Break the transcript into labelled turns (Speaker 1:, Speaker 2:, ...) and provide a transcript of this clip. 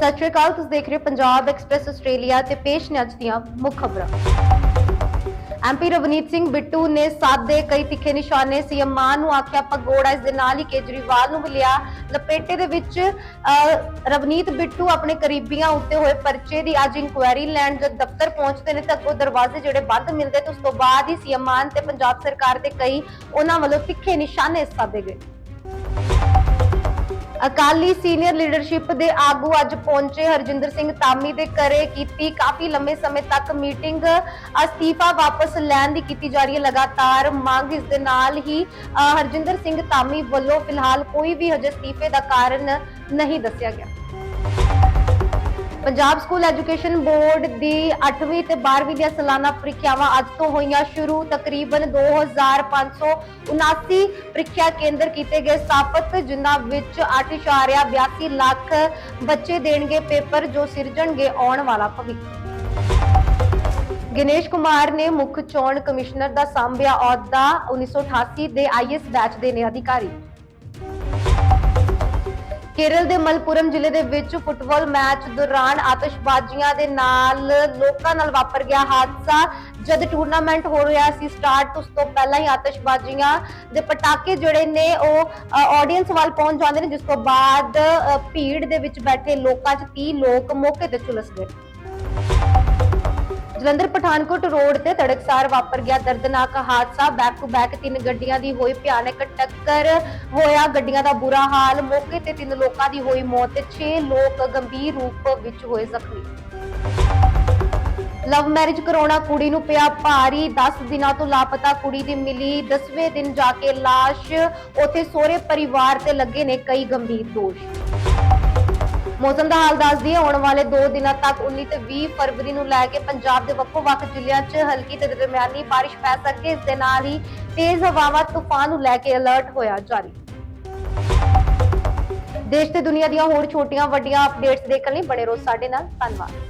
Speaker 1: ਸਤਿ ਸ਼੍ਰੀ ਅਕਾਲ, ਤੁਸੀਂ ਦੇਖ ਰਹੇ ਹੋ ਪੰਜਾਬ ਐਕਸਪ੍ਰੈਸ ਆਸਟ੍ਰੇਲੀਆ ਤੇ ਪੇਸ਼ ਨੇ ਅੱਜ ਦੀਆਂ ਮੁੱਖ ਖਬਰਾਂ। ਐਮਪੀ ਰਵਨੀਤ ਸਿੰਘ ਬਿੱਟੂ ਨੇ ਸਾਦੇ ਕਈ ਤਿੱਖੇ ਨਿਸ਼ਾਨੇ, ਸੀਐਮ ਮਾਨ ਨੂੰ ਆਖਿਆ ਪਗੋੜਾ ਇਸ ਦੇ ਨਾਲ ਹੀ ਕੇਜਰੀਵਾਲ ਨੂੰ ਮਿਲਿਆ ਲਪੇਟੇ ਦੇ ਵਿੱਚ। ਰਵਨੀਤ ਬਿੱਟੂ ਆਪਣੇ ਕਰੀਬੀਆਂ ਉੱਤੇ ਹੋਏ ਪਰਚੇ ਦੀ ਅੱਜ ਇਨਕੁਆਇਰੀ ਲੈਣ ਜਦ ਦਫ਼ਤਰ ਪਹੁੰਚਦੇ ਨੇ ਤਾਂ ਉਹ ਦਰਵਾਜ਼ੇ ਜਿਹੜੇ ਬੰਦ ਮਿਲਦੇ ਤੇ ਉਸ ਤੋਂ ਬਾਅਦ ਹੀ ਸੀਐਮ ਮਾਨ ਤੇ ਪੰਜਾਬ ਸਰਕਾਰ ਦੇ ਕਈ ਉਹਨਾਂ ਵੱਲੋਂ ਤਿੱਖੇ ਨਿਸ਼ਾਨੇ ਸਾਦੇ ਗਏ। ਅਕਾਲੀ ਸੀਨੀਅਰ ਲੀਡਰਸ਼ਿਪ ਦੇ ਆਗੂ ਅੱਜ ਪਹੁੰਚੇ। ਹਰਜਿੰਦਰ ਸਿੰਘ ਤਾਮੀ ਦੇ ਘਰੇ ਕੀਤੀ ਕਾਫੀ ਲੰਮੇ ਸਮੇਂ ਤੱਕ ਮੀਟਿੰਗ। ਅਸਤੀਫਾ ਵਾਪਸ ਲੈਣ ਦੀ ਕੀਤੀ ਜਾ ਰਹੀ ਹੈ ਲਗਾਤਾਰ ਮੰਗ। ਇਸ ਦੇ ਨਾਲ ਹੀ ਹਰਜਿੰਦਰ ਸਿੰਘ ਤਾਮੀ ਵੱਲੋਂ ਫਿਲਹਾਲ ਕੋਈ ਵੀ ਹਜੇ ਅਸਤੀਫੇ ਦਾ ਕਾਰਨ ਨਹੀਂ ਦੱਸਿਆ ਗਿਆ। ਪੰਜਾਬ ਸਕੂਲ ਐਜੂਕੇਸ਼ਨ ਬੋਰਡ ਦੀ 8ਵੀਂ ਤੇ 12ਵੀਂ ਦੀਆਂ ਸਾਲਾਨਾ ਪ੍ਰੀਖਿਆਵਾਂ ਅੱਜ ਤੋਂ ਹੋਈਆਂ ਸ਼ੁਰੂ। ਤਕਰੀਬਨ 2579 ਪ੍ਰੀਖਿਆ ਕੇਂਦਰ ਕੀਤੇ ਗਏ ਸਥਾਪਿਤ, ਜਿਨ੍ਹਾਂ ਵਿੱਚ 8.82 ਲੱਖ ਬੱਚੇ ਦੇਣਗੇ ਪੇਪਰ ਜੋ ਸਿਰਜਣਗੇ ਆਉਣ ਵਾਲਾ ਭਵਿੱਖ। ਗਿਨੇਸ਼ ਕੁਮਾਰ ਨੇ ਮੁੱਖ ਚੋਣ ਕਮਿਸ਼ਨਰ ਦਾ ਸਾਂਭਿਆ ਅਹੁਦਾ 1988 ਦੇ ਆਈਐਸ ਬੈਚ ਦੇ ਨੇ ਅਧਿਕਾਰੀ। ਕੇਰਲ ਦੇ ਮਲਪੁਰਮ ਜ਼ਿਲ੍ਹੇ ਦੇ ਵਿੱਚ ਫੁੱਟਬਾਲ ਮੈਚ ਦੌਰਾਨ ਆਤਿਸ਼ਬਾਜ਼ੀਆਂ ਦੇ ਨਾਲ ਲੋਕਾਂ ਨਾਲ ਵਾਪਰ ਗਿਆ ਹਾਦਸਾ। ਜਦ ਟੂਰਨਾਮੈਂਟ ਹੋ ਰਿਹਾ ਸੀ ਸਟਾਰਟ ਉਸ ਤੋਂ ਪਹਿਲਾਂ ਹੀ ਆਤਿਸ਼ਬਾਜ਼ੀਆਂ ਦੇ ਪਟਾਕੇ ਜਿਹੜੇ ਨੇ ਉਹ ਆਡੀਅנס ਵੱਲ ਪਹੁੰਚ ਜਾਂਦੇ ਨੇ, ਜਿਸ ਤੋਂ ਬਾਅਦ ਭੀੜ ਦੇ ਵਿੱਚ ਬੈਠੇ ਲੋਕਾਂ 'ਚ 30 ਲੋਕ ਮੌਕੇ ਤੇ ਝੁਲਸ ਗਏ। ਜਲੰਧਰ ਪਠਾਨਕੋਟ ਰੋਡ ਤੇ ਤੜਕਸਾਰ ਵਾਪਰ ਗਿਆ ਦਰਦਨਾਕ ਹਾਦਸਾ। ਬੈਕ ਟੂ ਬੈਕ ਤਿੰਨ ਗੱਡੀਆਂ ਦੀ ਹੋਈ ਭਿਆਨਕ ਟੱਕਰ। ਹੋਇਆ ਗੱਡੀਆਂ ਦਾ ਬੁਰਾ ਹਾਲ। ਮੌਕੇ ਤੇ ਤਿੰਨ ਲੋਕਾਂ ਦੀ ਹੋਈ ਮੌਤ ਤੇ 6 ਲੋਕ ਗੰਭੀਰ ਰੂਪ ਵਿੱਚ ਹੋਏ ਜ਼ਖਮੀ। ਲਵ ਮੈਰਿਜ ਕਰਾਉਣਾ ਕੁੜੀ ਨੂੰ ਪਿਆ ਭਾਰੀ। 10 ਦਿਨਾਂ ਤੋਂ ਲਾਪਤਾ ਕੁੜੀ ਦੀ ਮਿਲੀ। 10ਵੇਂ ਦਿਨ ਜਾ ਕੇ ਲਾਸ਼। ਉਥੇ ਸਹੁਰੇ ਪਰਿਵਾਰ ਤੇ ਲੱਗੇ ਨੇ ਕਈ ਗੰਭੀਰ ਦੋਸ਼। ਮੌਸਮ ਦਾ ਹਾਲ ਦੱਸਦੀ ਹੈ ਆਉਣ ਵਾਲੇ 2 ਦਿਨਾਂ ਤੱਕ 19 ਤੇ 20 ਫਰਵਰੀ ਨੂੰ ਲੈ ਕੇ ਪੰਜਾਬ ਦੇ ਵੱਖੋ-ਵੱਖ ਜ਼ਿਲ੍ਹਿਆਂ 'ਚ ਹਲਕੀ ਤੇ ਦਰਮਿਆਨੀ ਬਾਰਿਸ਼ ਪੈ ਸਕਦੀ ਹੈ ਇਸ ਦੇ ਨਾਲ ਹੀ ਤੇਜ਼ ਹਵਾਵਾਂ, ਤੂਫਾਨ ਨੂੰ ਲੈ ਕੇ ਅਲਰਟ ਹੋਇਆ ਜਾਰੀ। ਦੇਸ਼ ਤੇ ਦੁਨੀਆ ਦੀਆਂ ਹੋਰ ਛੋਟੀਆਂ ਵੱਡੀਆਂ ਅਪਡੇਟਸ ਦੇਖਣ ਲਈ ਬਣੇ ਰਹੋ ਸਾਡੇ ਨਾਲ। ਧੰਨਵਾਦ।